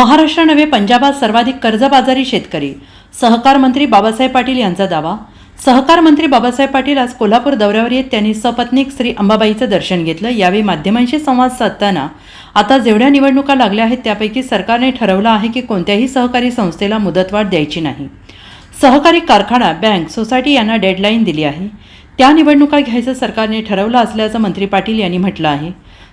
महाराष्ट्र नव्हे पंजाबात सर्वाधिक कर्जबाजारी शेतकरी. सहकार मंत्री बाबासाहेब पाटील यांचा दावा. सहकार मंत्री बाबासाहेब पाटील आज कोल्हापूर दौऱ्यावर येत त्यांनी सपत्नीक श्री अंबाबाईचं दर्शन घेतलं. यावेळी माध्यमांशी संवाद साधताना आता जेवढ्या निवडणुका लागल्या आहेत त्यापैकी सरकारने ठरवलं आहे की कोणत्याही सहकारी संस्थेला मुदतवाढ द्यायची नाही. सहकारी कारखाना बँक सोसायटी यांना डेडलाईन दिली आहे. त्या निवडणुका घ्यायचं सरकारने ठरवलं असल्याचं मंत्री पाटील यांनी म्हटलं आहे.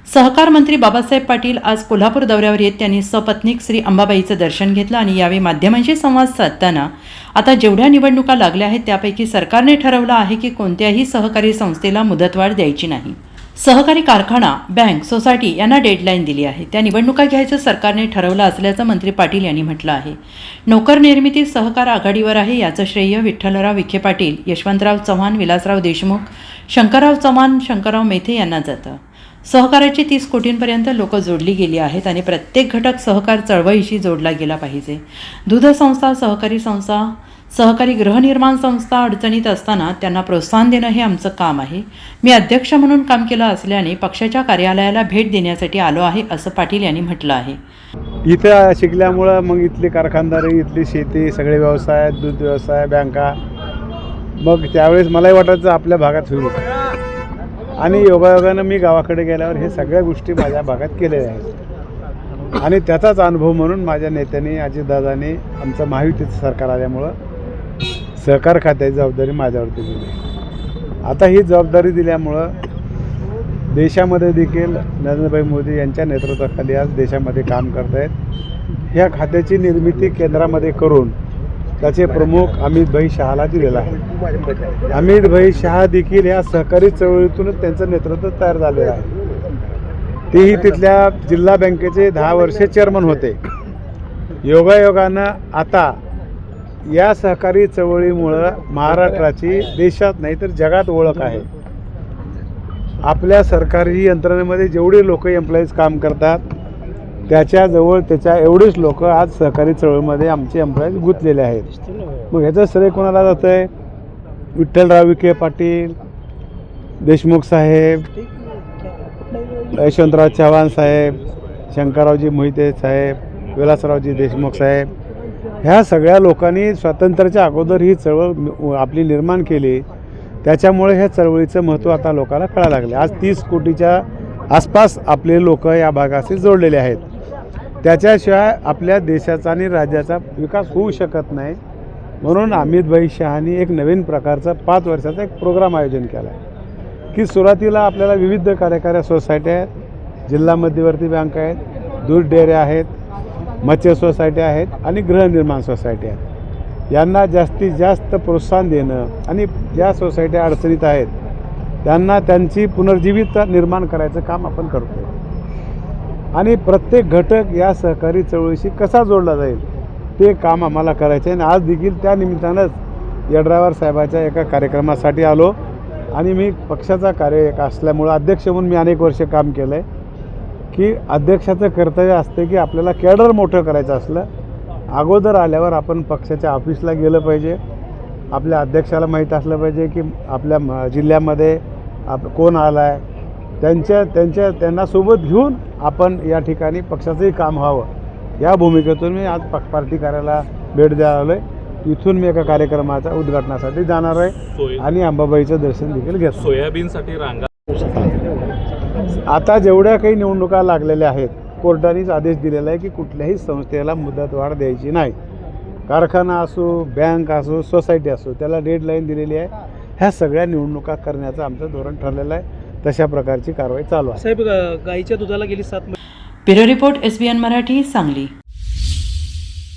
सहकार मंत्री बाबासाहेब पाटील आज कोल्हापूर दौऱ्यावर येत त्यांनी सपत्नीक श्री अंबाबाईचं दर्शन घेतलं आणि यावेळी माध्यमांशी संवाद साधताना आता जेवढ्या निवडणुका लागल्या आहेत त्यापैकी सरकारने ठरवलं आहे की कोणत्याही सहकारी संस्थेला मुदतवाढ द्यायची नाही. सहकारी कारखाना बँक सोसायटी यांना डेडलाईन दिली आहे. त्या निवडणुका घ्यायचं सरकारने ठरवलं असल्याचं मंत्री पाटील यांनी म्हटलं आहे. नोकर निर्मिती सहकार आघाडीवर आहे याचं श्रेय विठ्ठलराव विखे पाटील यशवंतराव चव्हाण विलासराव देशमुख शंकरराव चव्हाण शंकरराव मेथे यांना जातं. सहकार्याची तीस कोटींपर्यंत लोक जोडली गेली आहेत आणि प्रत्येक घटक सहकार चळवळीशी जोडला गेला पाहिजे. दूध संस्था सहकारी संस्था सहकारी गृहनिर्माण संस्था अडचणीत असताना त्यांना प्रोत्साहन देणं हे आमचं काम आहे. मी अध्यक्ष म्हणून काम केलं असल्याने पक्षाच्या कार्यालयाला भेट देण्यासाठी आलो आहे असं पाटील यांनी म्हटलं आहे. इथं शिकल्यामुळं मग इथली कारखानदारी इथली शेती सगळे व्यवसाय दूध व्यवसाय बँका मग त्यावेळेस मलाही वाटायचं आपल्या भागात होईल. आणि योगायोगानं मी गावाकडे गेल्यावर हे सगळ्या गोष्टी माझ्या भागात केलेल्या आहेत. आणि त्याचाच अनुभव म्हणून माझ्या नेत्यांनी अजितदादांनी आमचं महायुतीचं सरकार आल्यामुळं सहकार खात्याची जबाबदारी माझ्यावरती दिली. आता ही जबाबदारी दिल्यामुळं देशामध्ये देखील नरेंद्रभाई मोदी यांच्या नेतृत्वाखाली आज देशामध्ये काम करत आहेत ह्या खात्याची निर्मिती केंद्रामध्ये करून त्याचे प्रमुख अमित भाई शहाला दिलेला आहे. अमित भाई शहा देखील या सहकारी चळवळीतूनच त्यांचं नेतृत्व तयार झालेलं आहे. तेही तिथल्या जिल्हा बँकेचे दहा वर्षे चेअरमन होते. योगायोगानं आता या सहकारी चळवळीमुळं महाराष्ट्राची देशात नाही तर जगात ओळख आहे. आपल्या सरकारी यंत्रणेमध्ये जेवढे लोक एम्प्लॉईज काम करतात त्याच्याजवळ त्याच्या एवढेच लोक आज सहकारी चळवळीमध्ये आमचे एम्प्लॉईज गुंतलेले आहेत. मग ह्याचं श्रेय कोणाला जातं आहे विठ्ठलराव विखे पाटील देशमुख साहेब यशवंतराव चव्हाण साहेब शंकररावजी मोहिते साहेब विलासरावजी देशमुख साहेब ह्या सगळ्या लोकांनी स्वातंत्र्याच्या अगोदर ही चळवळ आपली निर्माण केली. त्याच्यामुळे ह्या चळवळीचं महत्त्व आता लोकांना कळायला लागले आज तीस कोटीच्या आसपास आपले लोक या भागाशी जोडलेले आहेत. त्याच्याशिवाय आपल्या देशाचा आणि राज्याचा विकास होऊ शकत नाही. म्हणून अमित भाई शहानी एक नवीन प्रकारचा पाच वर्षाचा एक प्रोग्राम आयोजन केला आहे की सुरुवातीला आपल्याला विविध कार्यकारी सोसायट्या आहेत. जिल्हा मध्यवर्ती बँक आहेत दूध डेऱ्या आहेत मत्स्य सोसायट्या आहेत आणि गृहनिर्माण सोसायटी आहेत. यांना जास्तीत जास्त प्रोत्साहन देणं आणि ज्या सोसायट्या अडचणीत आहेत त्यांना त्यांची पुनर्जीवित निर्माण करायचं काम आपण करतो आणि प्रत्येक घटक या सहकारी चळवळीशी कसा जोडला जाईल ते काम आम्हाला करायचं आहे आणि आज देखील त्या निमित्तानंच यड्रावर साहेबाच्या एका कार्यक्रमासाठी आलो. आणि मी पक्षाचा कार्य एक असल्यामुळं अध्यक्ष म्हणून मी अनेक वर्ष काम केलं आहे की अध्यक्षाचं कर्तव्य असते की आपल्याला कॅडर मोठं करायचं असलं अगोदर आल्यावर आपण पक्षाच्या ऑफिसला गेलं पाहिजे. आपल्या अध्यक्षाला माहीत असलं पाहिजे की आपल्या म- जिल्ह्यामध्ये आप कोण आला आहे त्यांच्या त्यांच्या त्यांना सोबत घेऊन आपण या ठिकाणी पक्षाचंही काम व्हावं. या भूमिकेतून मी आज पक्ष पार्टी कार्यालयाला भेट द्यायला आलो आहे इथून मी एका कार्यक्रमाच्या उद्घाटनासाठी जाणार आहे आणि अंबाबाईचं दर्शन देखील घेतो सोयाबीनसाठी रांगा आता जेवढ्या काही निवडणुका लागलेल्या आहेत कोर्टानेच आदेश दिलेला आहे की कुठल्याही संस्थेला मुदतवाढ द्यायची नाही. कारखाना असो बँक असो सोसायटी असो त्याला डेडलाईन दिलेली आहे. ह्या सगळ्या निवडणुका करण्याचं आमचं धोरण ठरलेलं आहे. तशा प्रकारची कारवाई चालू आहे. साहेब गा- गाईच्या दुधाला गेली सात bureau report S B N Marathi Sangli.